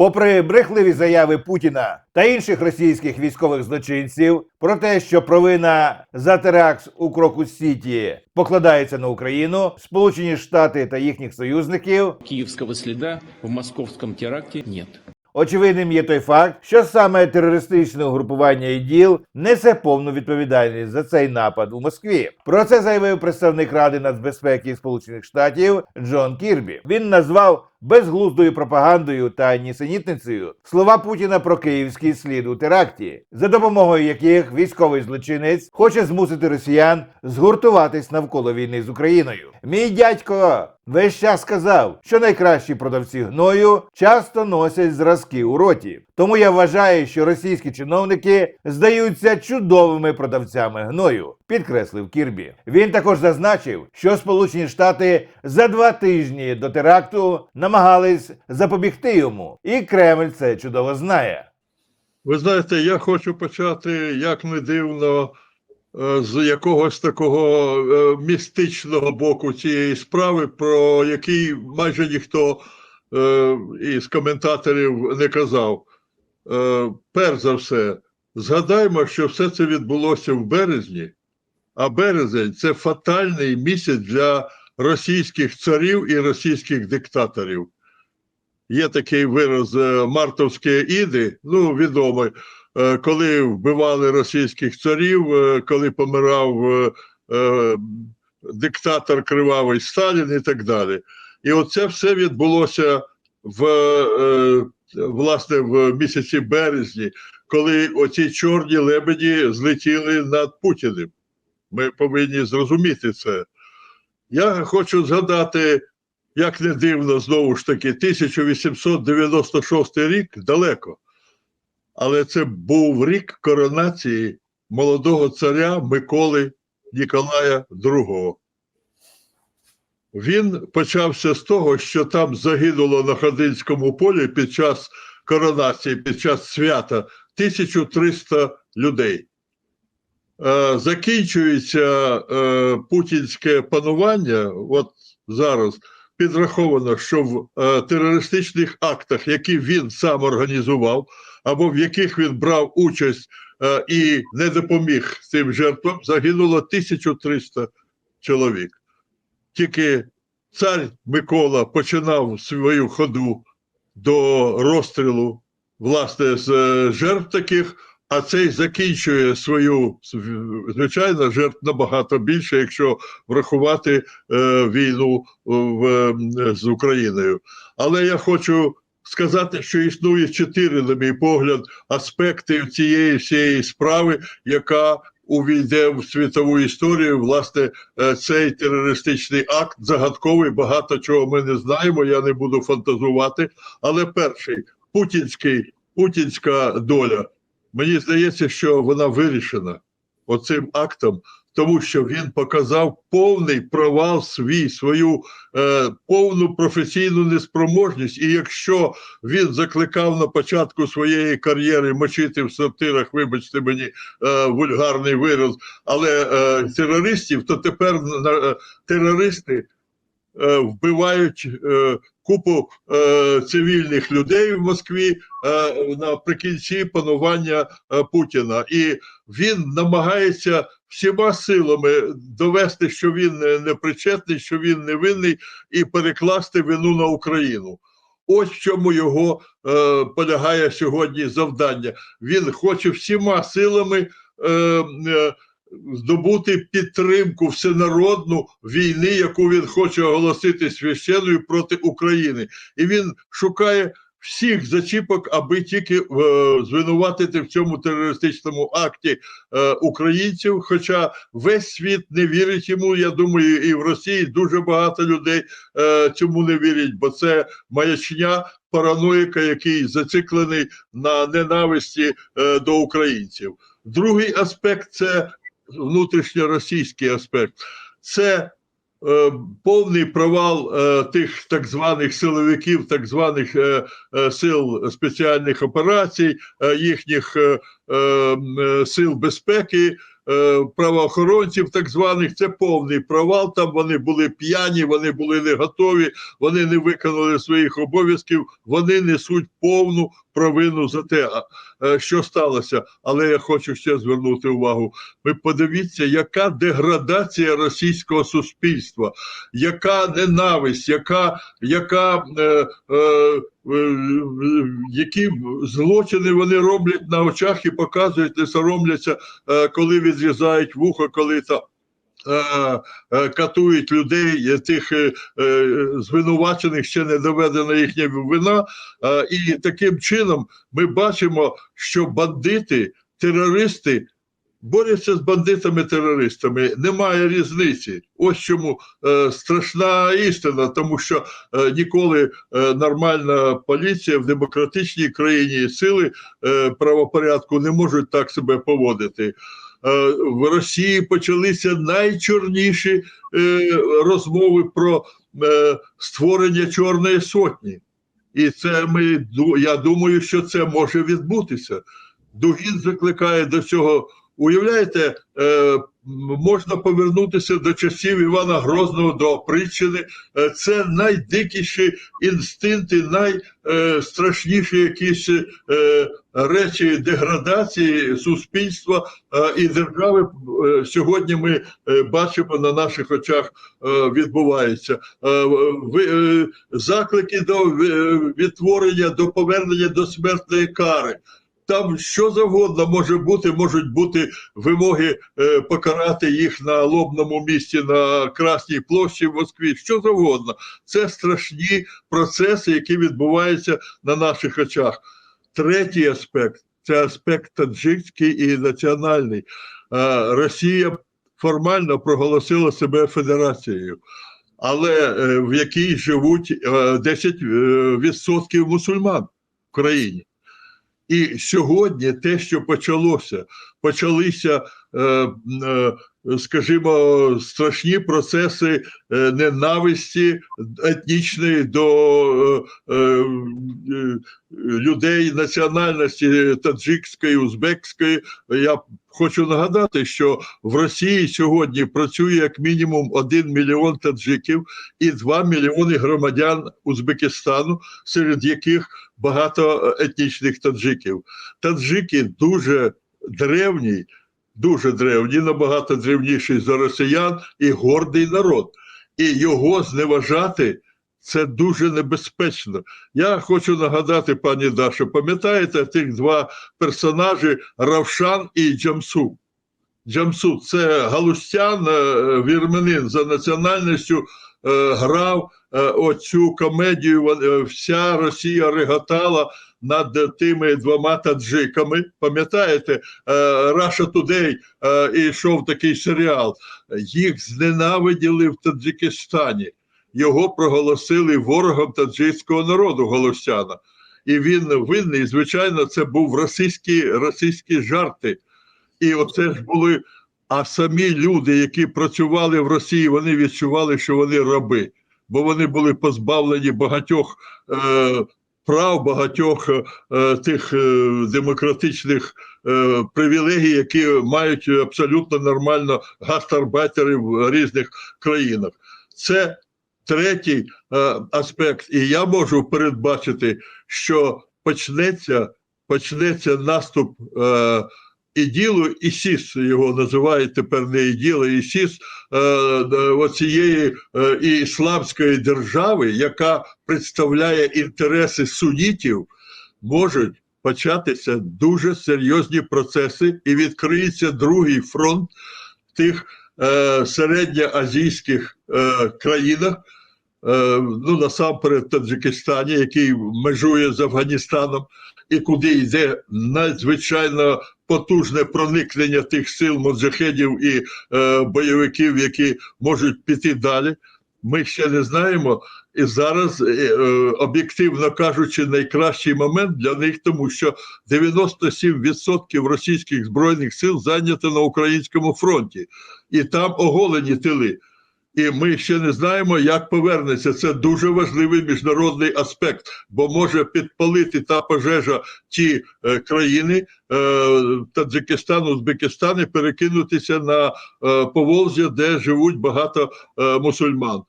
Попри брехливі заяви Путіна та інших російських військових злочинців про те, що провина за теракт у Крокус Сіті покладається на Україну, Сполучені Штати та їхніх союзників Киевского следа в московском теракте нет. Очевидним є той факт, що саме терористичне угрупування ІДІЛ несе повну відповідальність за цей напад у Москві. Про це заявив представник Ради нацбезпеки Сполучених Штатів Джон Кірбі. Він назвав безглуздою пропагандою та нісенітницею слова Путіна про київський слід у теракті, за допомогою яких військовий злочинець хоче змусити росіян згуртуватись навколо війни з Україною. Мій дядько весь час сказав, що найкращі продавці гною часто носять зразки у роті. Тому я вважаю, що російські чиновники здаються чудовими продавцями гною, підкреслив Кірбі. Він також зазначив, що Сполучені Штати за два тижні до теракту намагались запобігти йому, і Кремль це чудово знає. Ви знаєте, я хочу почати, як не дивно, е, з якогось такого е, містичного боку цієї справи, про який майже ніхто е, із коментаторів не казав. Е, Перш за все, згадаймо, що все це відбулося в березні, а березень це фатальний місяць для російських царів і російських диктаторів. Є такий вираз е, мартовські іди, ну відомий, е, коли вбивали російських царів, коли помирав диктатор кривавий Сталін і так далі. І оце все відбулося в власне в місяці березні, коли оці чорні лебеді злетіли над Путіним. Ми повинні зрозуміти це. Я хочу згадати як не дивно, знову ж таки, 1896 рік далеко. Але це був рік коронації молодого царя Миколи Ніколая II. Він почався з того, що там загинуло на Ходинському полі під час коронації, під час свята 1300 людей. Е, закінчується е, путінське панування, от зараз підраховано, що в е, терористичних актах, які він сам організував, або в яких він брав участь і не допоміг цим жертвам, загинуло 1300 чоловік. Тільки цар Микола починав свою ходу до розстрілу власне з е, жертв таких. А цей закінчує свою звичайно жертв набагато більше, якщо врахувати е, війну в, е, з Україною. Але я хочу сказати, що існує чотири, на мій погляд, аспекти цієї всієї справи, яка увійде в світову історію. Власне, е, цей терористичний акт загадковий. Багато чого ми не знаємо. Я не буду фантазувати. Але перший путінський, путінська доля. Мені здається, що вона вирішена оцим актом, тому що він показав повний провал свій, свою е, повну професійну неспроможність. І якщо він закликав на початку своєї кар'єри мочити в сортирах, вибачте мені е, вульгарний вираз, але е, терористів, то тепер е, терористи вбивають е, купу е, цивільних людей в Москві е, наприкінці панування е, Путіна, і він намагається всіма силами довести, що він не, не причетний, що він невинний, і перекласти вину на Україну. Ось в чому його е, полягає сьогодні завдання. Він хоче всіма силами. Е, е, здобути підтримку всенародну війни, яку він хоче оголосити священною проти України, і він шукає всіх зачіпок, аби тільки е, звинуватити в цьому терористичному акті е, українців. Хоча весь світ не вірить йому. Я думаю, і в Росії дуже багато людей е, цьому не вірять, бо це маячня. Параноїка, який зациклений на ненависті е, до українців. Другий аспект це внутрішньоросійський аспект, це е, повний провал е, тих так званих силовиків, так званих е, е, сил спеціальних операцій, е, їхніх е, е, сил безпеки, е, правоохоронців, так званих, це повний провал. Там вони були п'яні, вони були не готові, вони не виконали своїх обов'язків, вони несуть повну провину за те, е, що сталося. Але я хочу ще звернути увагу. Ви подивіться, яка деградація російського суспільства, яка ненависть, яка, яка е, е, е, які злочини вони роблять на очах і показують, не соромляться, е, коли відрізають вухо, коли там. Е, е, Катують людей, е, тих звинувачених, ще не доведена їхня вина. І таким чином ми бачимо, що бандити, терористи борються з бандитами-терористами. Немає різниці. Ось чому страшна істина, тому що ніколи нормальна поліція в демократичній країні сили правопорядку не можуть так себе поводити. Е, В Росії почалися найчорніші е, розмови про е, створення Чорної сотні. І це ми я думаю, що це може відбутися. Дугін закликає до цього. Уявляєте, можна повернутися до часів Івана Грозного, до оприччини. Е, це найдикіші інстинкти, найстрашніші якісь е, речі деградації суспільства е, і держави сьогодні ми бачимо на наших очах відбувається. Заклики до відтворення, до повернення до смертної кари. Там що завгодно може бути, можуть бути вимоги е, покарати їх на лобному місці на Красній площі в Москві. Що завгодно. Це страшні процеси, які відбуваються на наших очах. Третій аспект це аспект таджикський і національний. Е, Росія формально проголосила себе федерацією, але е, в якій живуть е, 10% мусульман в країні. І сьогодні те, що почалося, почалися, е, е, скажімо, страшні процеси е, ненависті етнічної до е, е, е, людей національності таджикської, узбекської. Я хочу нагадати, що в Росії сьогодні працює як мінімум 1 мільйон таджиків і 2 мільйони громадян Узбекистану, серед яких багато етнічних таджиків. Таджики дуже древній, дуже древній, набагато древніший за росіян і гордий народ. І його зневажати це дуже небезпечно. Я хочу нагадати, пані Дашо, пам'ятаєте тих два персонажі Равшан і Джамсу? Джамсу це галустян, е, вірменин за національністю е, грав е, оцю комедію. Вся Росія реготала над тими двома таджиками. Пам'ятаєте, Today е, йшов такий серіал. Їх зненавиділи в Таджикистані. Його проголосили ворогом таджикського народу галустяна. І він винний, звичайно, це був російські, російські жарти. І оце ж були. А самі люди, які працювали в Росії, вони відчували, що вони раби, бо вони були позбавлені багатьох е, прав, багатьох е, тих е, демократичних е, привілегій, які мають абсолютно нормально гастарбайтери в різних країнах. Це третій е, аспект. І я можу передбачити, що почнеться, почнеться наступ. Е, іділу ІСІС його називають тепер не іділо, ІСІС е, е, оцієї е, ісламської держави, яка представляє інтереси сунітів, можуть початися дуже серйозні процеси, і відкриється другий фронт в тих середньоазійських країнах. Ну, насамперед, Таджикистані, який межує з Афганістаном, і куди йде надзвичайно потужне проникнення тих сил моджахедів і е, бойовиків, які можуть піти далі. Ми ще не знаємо. І зараз, е, е, об'єктивно кажучи, найкращий момент для них, тому що 97% російських збройних сил зайнято на українському фронті, і там оголені тили. І ми ще не знаємо, як повернеться. Це дуже важливий міжнародний аспект, бо може підпалити та пожежа ті е, країни е, Таджикистан, Узбекистан і перекинутися на е, Поволжя, де живуть багато е, мусульман.